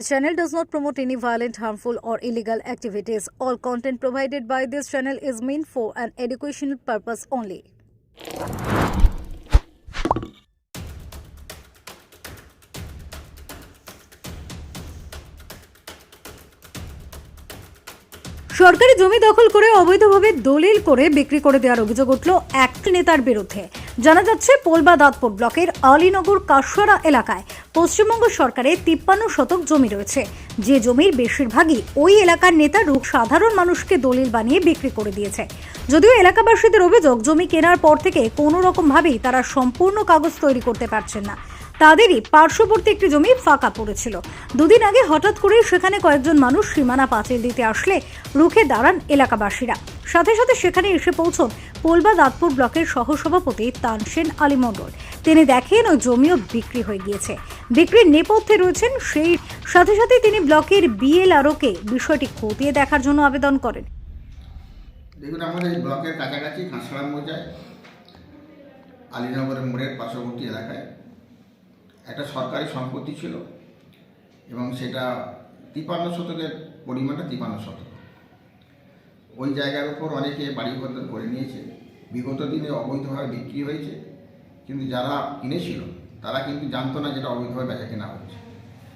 The channel does not promote any violent, harmful, or illegal activities. All content provided by this channel is meant for an educational purpose only. সরকারি জমি দখল করে অবৈধভাবে দলিল করে বিক্রি করে দেওয়ার অভিযোগ উঠল এক নেতার বিরুদ্ধে জানা যাচ্ছে পোলবা দাঁতপুর ব্লকের আলীনগর কাশুয়ারা এলাকায় পশ্চিমবঙ্গ সরকারের তিপ্পান্ন শতক জমি রয়েছে। যে জমির বেশিরভাগই ওই এলাকার নেতা রূপ সাধারণ মানুষকে দলিল বানিয়ে বিক্রি করে দিয়েছে। যদিও এলাকাবাসীদের অভিযোগ, জমি কেনার পর থেকে কোনো রকমভাবেই তারা সম্পূর্ণ কাগজ তৈরি করতে পারছেন না। তাদেরই পার্শ্ববর্তী একটি জমি ফাঁকা পড়েছিল। দুদিন আগে হঠাৎ করে সেখানে কয়েকজন মানুষ সীমানা পাঁচিল দিতে আসলে রুখে দাঁড়ান এলাকাবাসীরা। সাথে সাথে সেখানে এসে পৌঁছন পোলবা দাঁতপুর ব্লকের সহসভাপতি তানসেন আলী মণ্ডল। তিনি দেখেন ওই জমিও বিক্রি হয়ে গিয়েছে। বিক্রির নেপথ্যে রয়েছেন সেই সাথে সাথে তিনি ব্লকের বিএলআরওকে বিষয়টি খতিয়ে দেখার জন্য আবেদন করেন। দেখুন আমাদের এই ব্লকের কাছাকাছি খাঁসড়া মৌজায় আলীনগরের মোড়ের পার্শ্ববর্তী এলাকায় একটা সরকারি সম্পত্তি ছিল এবং সেটা তিপান্ন শতকের পরিমাণটা তিপান্ন শতক। ওই জায়গার উপর অনেকে বাড়ি বদল করে নিয়েছে। বিগত দিনে অবৈধভাবে বিক্রি হয়েছে। কিন্তু যারা কিনেছিল, তারা কিন্তু জানতো না যেটা অবৈধভাবে বেচা কেনা হচ্ছে।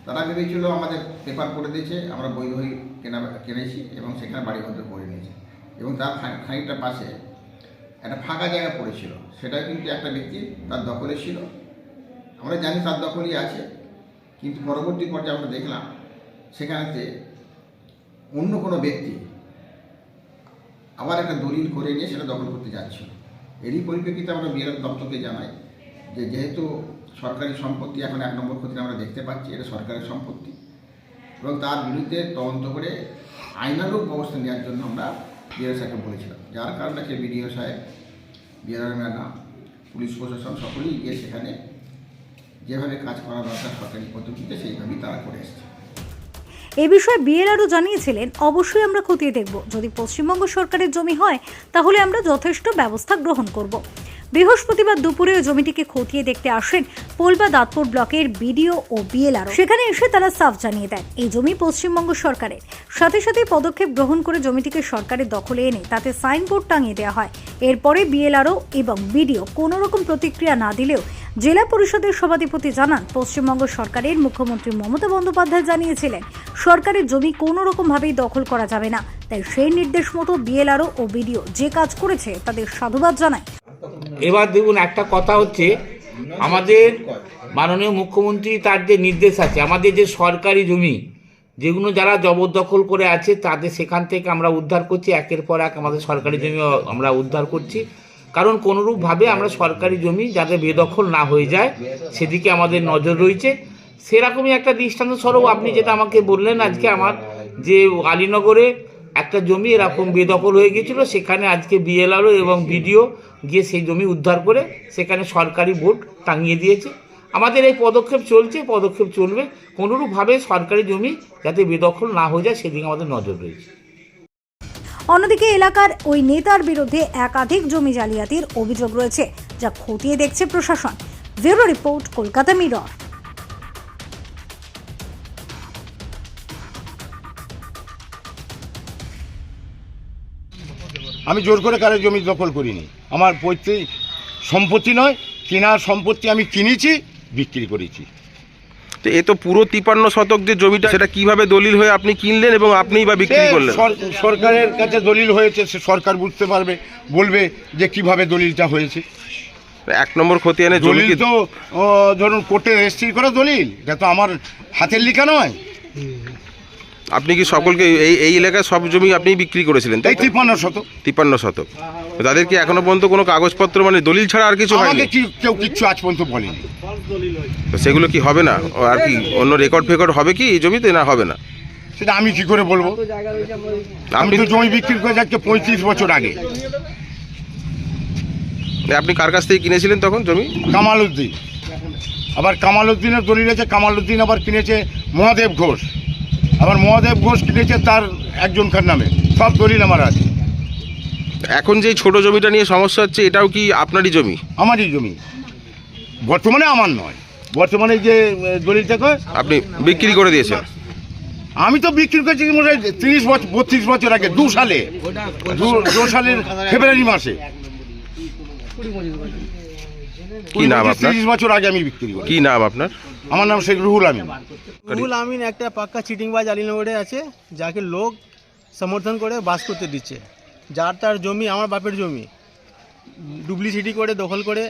তারা ভেবেছিল আমাদের পেপার করে দিয়েছে, আমরা বৈধ হয়ে কেনা, কিনেছি এবং সেখানে বাড়ি বদল করে নিয়েছে। এবং তার খানিকটা পাশে একটা ফাঁকা জায়গা পড়েছিল। সেটা কিন্তু একটা ব্যক্তি তার দখলে ছিল। আমরা জানি তার দখলই আছে, কিন্তু পরবর্তী পর্যায়ে আমরা দেখলাম সেখানেতে অন্য কোনো ব্যক্তি আবার একটা দলিল করে নিয়ে সেটা দখল করতে যাচ্ছিল। এরই পরিপ্রেক্ষিতে আমরা বিএলএফ দপ্তরকে জানাই যে যেহেতু সরকারি সম্পত্তি এখন এক নম্বর ক্ষতিতে আমরা দেখতে পাচ্ছি, এটা সরকারি সম্পত্তি এবং তার বিরুদ্ধে তদন্ত করে আইনানুগ ব্যবস্থা নেওয়ার জন্য আমরা বিএল সাহেবকে বলেছিলাম। যার কারণে সে বিডিও সাহেব বিএলআর ম্যাডাম পুলিশ প্রশাসন সকলেই গিয়ে সেখানে যেভাবে কাজ করা দরকার সরকারি পদ্ধতিতে, সেইভাবেই তারা করে এসছে। এ বিষয়ে বিএলআরও জানিয়েছিলেন, অবশ্যই আমরা খতিয়ে দেখব। যদি পশ্চিমবঙ্গ সরকারের জমি হয়, তাহলে আমরা যথেষ্ট ব্যবস্থা গ্রহণ করব। বৃহস্পতিবার দুপুরে জমিটিকে খতিয়ে দেখতে আসেন পোলবা দাঁতপুর ব্লকের বিডিও ও বিএলআরও সেখানে এসে তারা সাফ জানিয়ে দেন, এই জমি পশ্চিমবঙ্গ সরকারের। সাথে সাথে পদক্ষেপ গ্রহণ করে জমিটিকে সরকারের দখলে এনে তাতে সাইনবোর্ড টাঙিয়ে দেওয়া হয়। এরপরে বিএলআরও এবং বিডিও কোনো রকম প্রতিক্রিয়া না দিলেও জেলা পরিষদের সভাধিপতি জানান, পশ্চিমবঙ্গ সরকারের মুখ্যমন্ত্রী মমতা বন্দ্যোপাধ্যায় জানিয়েছিলেন, সরকারের জমি কোনো রকমভাবেই দখল করা যাবে না। তাই সেই নির্দেশ মতো বিএলআরও ও বিডিও যে কাজ করেছে তাদের সাধুবাদ জানায়। এবার দেখুন একটা কথা হচ্ছে, আমাদের মাননীয় মুখ্যমন্ত্রী তার যে নির্দেশ আছে, আমাদের যে সরকারি জমি, যেগুলো যারা জবরদখল করে আছে, তাদের সেখান থেকে আমরা উদ্ধার করছি, একের পর এক আমাদের সরকারি জমি আমরা উদ্ধার করছি। কারণ কোনোরূপভাবে আমরা সরকারি জমি যাতে বেদখল না হয়ে যায়, সেদিকে আমাদের নজর রয়েছে। সেরকমই একটা দৃষ্টান্ত স্বরূপ আপনি যেটা আমাকে বললেন আজকে আমার, যে আলীনগরে একটা জমি এরকম বেদখল হয়ে গিয়েছিল সেখানে আজকে বিএলআরও এবং বিডিও গিয়ে সেই জমি উদ্ধার করে সেখানে সরকারি বোর্ড টাঙিয়ে দিয়েছে। আমাদের এই পদক্ষেপ চলছে পদক্ষেপ চলবে। কোনোরূপভাবে সরকারি জমি যাতে বেদখল না হয়ে যায় সেদিকে আমাদের নজর রয়েছে। অন্যদিকে এলাকার ওই নেতার বিরুদ্ধে একাধিক জমি জালিয়াতির অভিযোগ রয়েছে যা খতিয়ে দেখছে প্রশাসন। Bureau report Kolkata Mirror. আমি জোর করে কারও জমি দখল করিনি। আমার পৈতৃক সম্পত্তি নয় কেনার সম্পত্তি আমি কিনেছি বিক্রি করেছি। তো এ তো পুরো তিপান্ন শতক যে জমিটা সেটা কীভাবে দলিল হয়ে আপনি কিনলেন এবং আপনিই বা বিক্রি করলেন? সরকারের কাছে দলিল হয়েছে সে সরকার বুঝতে পারবে বলবে যে কীভাবে দলিলটা হয়েছে। এক নম্বর খতিয়ানে জমি দলিল তো ধরুন কোর্টে রেজিস্ট্রি করা দলিল এটা তো আমার হাতের লিখা নয়। আপনি কি সকলকে এই এই এলাকায় সব জমি আপনি বিক্রি করেছিলেন তাই তিপ্পান্ন শত তিপান্ন শতক। তাদের কি এখনও পর্যন্ত কোনো কাগজপত্র মানে দলিল ছাড়া আর কিছু হয়নি? আমাকে কি কেউ কিচ্ছু আজ পর্যন্ত বলেনি। তো সেগুলো কি হবে না? ও আর কি অন্য রেকর্ড ফেকর্ড হবে কি এই জমিতে না হবে না? সেটা আমি কি করে বলব? আমি আপনি তো জমি বিক্রি করে যাচ্ছে পঁয়ত্রিশ বছর আগে। আপনি কার কাছ থেকে কিনেছিলেন তখন জমি? কামাল উদ্দিন। আবার কামাল উদ্দিনের দলিল আছে কামাল উদ্দিন আবার কিনেছে মহাদেব ঘোষ। আবার মহাদেব ঘোষ কিনেছে তার একজনকার নামে? সব দলিল আমার আছে। এখন যে ছোট জমিটা নিয়ে সমস্যা হচ্ছে এটাও কি আপনারই জমি? আমারই জমি। বর্তমানে আমার নয়। বর্তমানে যে আহ, দলিলটা কয়? আপনি বিক্রি করে দিয়েছেন। আমি তো বিক্রি করেছি মনে হয় তিরিশ বছর বত্রিশ বছর আগে দু সালে। দু- দু সালের ফেব্রুয়ারি মাসে। কি নাম আপনার? তিরিশ বছর আগে আমি বিক্রি করি কি নাম আপনার? আমার নাম শেখ রুহুল আমিন। রুহুল আমিন একটা পাক্কা চিটিংবাজ আলীনগরে আছে যাকে লোক সমর্থন করে বাস করতে দিচ্ছে। যার তার জমি আমার বাপের জমি ডুপ্লিসিটি করে দখল করে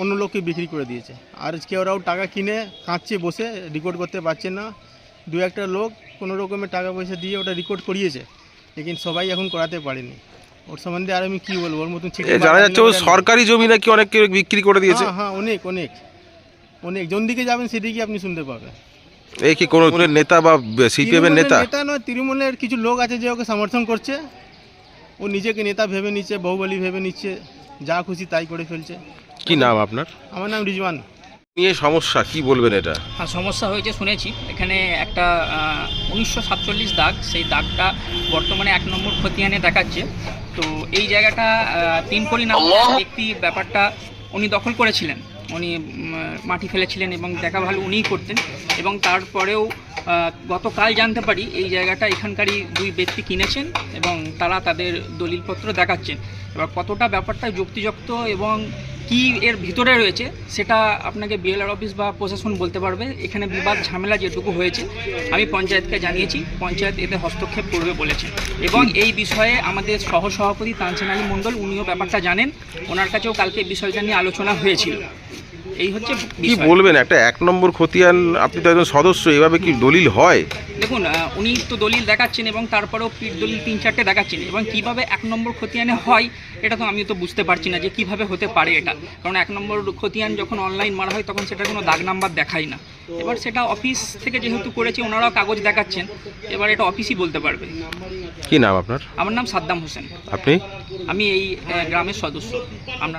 অন্য লোককে বিক্রি করে দিয়েছে। আর কেউ ওরাও টাকা কিনে কাঁদছে বসে রেকর্ড করতে পারছে না। দু একটা লোক কোনো রকমের টাকা পয়সা দিয়ে ওটা রেকর্ড করিয়েছে লেকিন সবাই এখন করাতে পারেনি। ওর সম্বন্ধে আর আমি কী বলব? ওর মতন জানা যাচ্ছে ও। সরকারি জমি নাকি অনেককে বিক্রি করে দিয়েছে? হ্যাঁ হ্যাঁ অনেক অনেক অনেক। যোন দিকে যাবেন সেদিকে আপনি শুনতে পাবেন। এই কি কোনো নেতা বা সিপিএম এর নেতা? নেতা নয় তৃণমূলের কিছু লোক আছে যে ওকে সমর্থন করছে। ও নিজেকে নেতা ভেবে নিচ্ছে বহুবলী ভেবে নিচ্ছে যা খুশি তাই করে ফেলছে। কি নাম আপনার? আমার নাম রিজওয়ান। নিয়ে সমস্যা কি বলবেন এটা? হ্যাঁ সমস্যা হয়েছে শুনেছি। এখানে একটা উনিশশো সাতচল্লিশ দাগ সেই দাগটা বর্তমানে এক নম্বর খতিয়ানে দেখাচ্ছে। তো এই জায়গাটা তিন কোটি নাম ব্যক্তি ব্যাপারটা উনি দখল করেছিলেন। উনি মাটি ফেলেছিলেন এবং দেখা ভালো উনিই করতেন। এবং তারপরেও গতকাল জানতে পারি এই জায়গাটা এখানকারই দুই ব্যক্তি কিনেছেন এবং তারা তাদের দলিলপত্র দেখাচ্ছেন। এবার কতটা ব্যাপারটা যুক্তিযুক্ত এবং কি এর ভিতরে রয়েছে, সেটা আপনাকে বিএলআর অফিস বা প্রশাসন বলতে পারবে। এখানে বিবাদ ঝামেলা যেটুকু হয়েছে, আমি পঞ্চায়েতকে জানিয়েছি, পঞ্চায়েত এতে হস্তক্ষেপ করবে বলেছে। এবং এই বিষয়ে আমাদের সহসভাপতি তানসেন আলী মণ্ডল, উনিও ব্যাপারটা জানেন। ওনার কাছেও কালকে বিষয়টা নিয়ে আলোচনা হয়েছিল। এই হচ্ছে কি বলবেন একটা এক নম্বর খতিয়ান আপনি তো একজন সদস্য এভাবে কি দলিল হয়? দেখুন উনি তো দলিল দেখাচ্ছেন এবং তারপরেও পিঠ দলিল তিন চারটে দেখাচ্ছেন। এবং কীভাবে এক নম্বর খতিয়ানে হয় এটা তো আমি তো বুঝতে পারছি না যে কীভাবে হতে পারে এটা। কারণ এক নম্বর খতিয়ান যখন অনলাইন মারা হয় তখন সেটা কোনো দাগ নাম্বার দেখায় না। এবার সেটা অফিস থেকে যেহেতু করেছে ওনারাও কাগজ দেখাচ্ছেন। এবার এটা অফিসই বলতে পারবে। কি নাম আপনার? আমার নাম সাদ্দাম হোসেন। আপনি? আমি এই গ্রামের সদস্য। আমরা